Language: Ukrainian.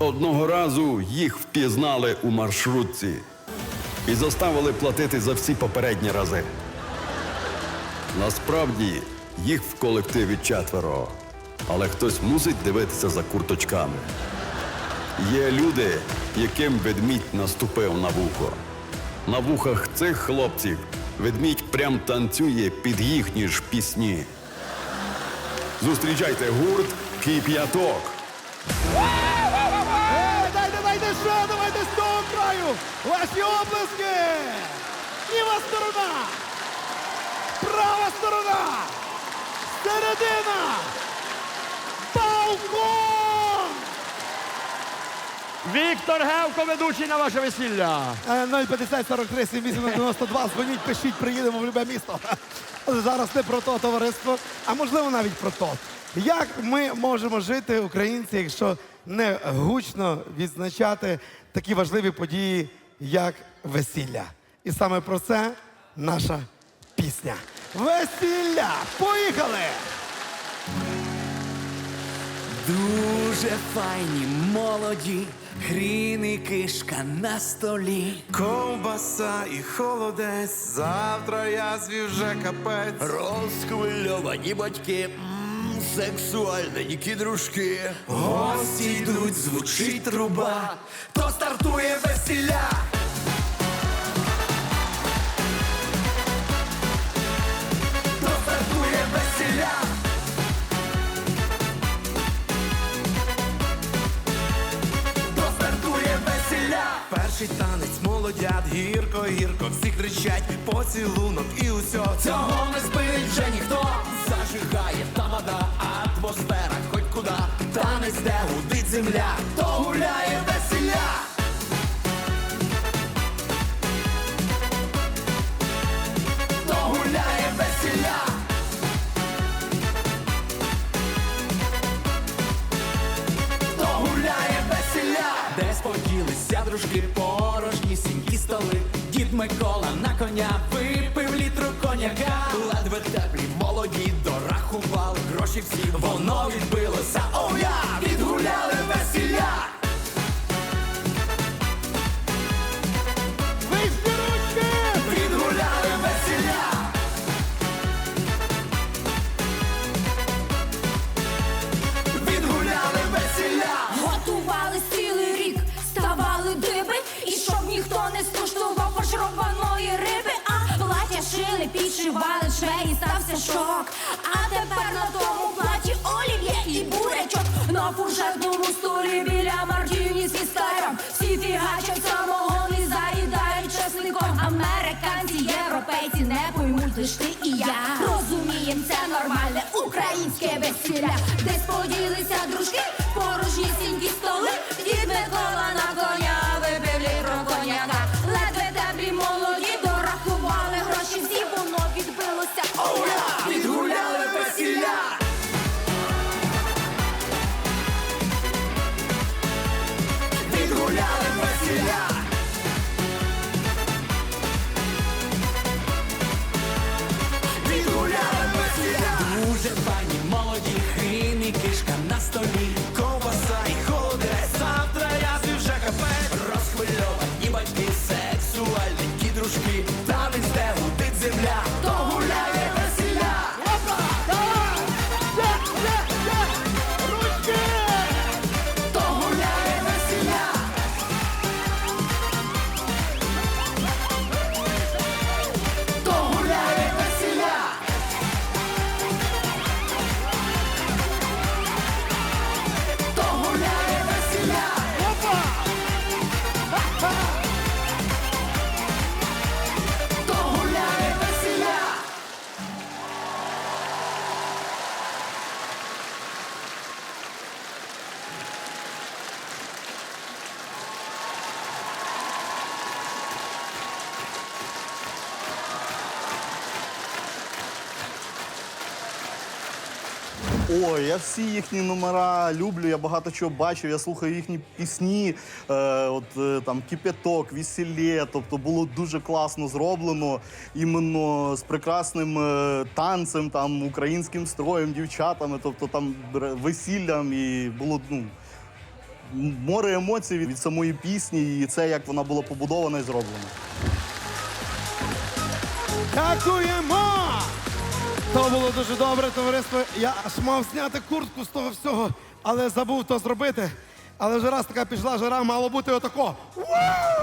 Одного разу їх впізнали у маршрутці і заставили платити за всі попередні рази. Насправді їх в колективі четверо, але хтось мусить дивитися за курточками. Є люди, яким ведмідь наступив на вухо. На вухах цих хлопців ведмідь прям танцює під їхні ж пісні. Зустрічайте гурт Кип'яток. Ще, давайте з того краю! Ваші облиски! Ліва сторона! Права сторона! Середина! Балкон! Віктор Гевко, ведучий на ваше весілля. Е, 050 43 78 92. Дзвоніть, пишіть, приїдемо в любе місто. Зараз не про то товариство, а можливо навіть про то. Як ми можемо жити, українці, якщо не гучно відзначати такі важливі події, як весілля? І саме про це наша пісня. Весілля! Поїхали! Дуже файні, молоді, хрін і кишка на столі. Ковбаса і холодець, завтра я звів вже капець. Розхвильовані батьки, сексуальненькі дружки. Гості йдуть, звучить труба, То стартує весілля. Танець, гірко, гірко, всі кричать, поцілунок і усьо. Цього не спинить вже ніхто. Зажигає тамада, атмосфера хоть куда Танець, де гудить земля, то гуляє весілля. То гуляє весілля. То гуляє весілля. Десь поділися дружки, порожнісінькі столи. Дід Микола на коня випив літру коняка. Ледве теплі молоді дорахували гроші всі. Воно відбилося, оу я, відгуляли стався. А тепер на тому платі олів'є і бурячок на фуршетному столі біля Мартіні зі старом. Всі фігачать самого не заїдають чесником. Американці, європейці не поймуть лиш ти і я. Розумієм, це нормальне українське весілля. Десь поділися дружки, весілля Відгуляли файні, молоді, хрін на столі. Ковбаса і холодець, завтра я вже капець. Розхвильовані батьки, сексуальненькі дружки. Танець, де гудить земля, Ой, я всі їхні номера люблю, я багато чого бачив, я слухаю їхні пісні, е, от е, там кипяток, весілє. Тобто було дуже класно зроблено, іменно з прекрасним е, танцем, там українським строєм, дівчатами, тобто там весіллям, і було ну. море емоцій від самої пісні, і це як вона була побудована і зроблена. Дякуємо! То було дуже добре, товариство. Я аж мав зняти куртку з того всього, але забув то зробити. Але вже раз така пішла жара, мало бути отако. Вау!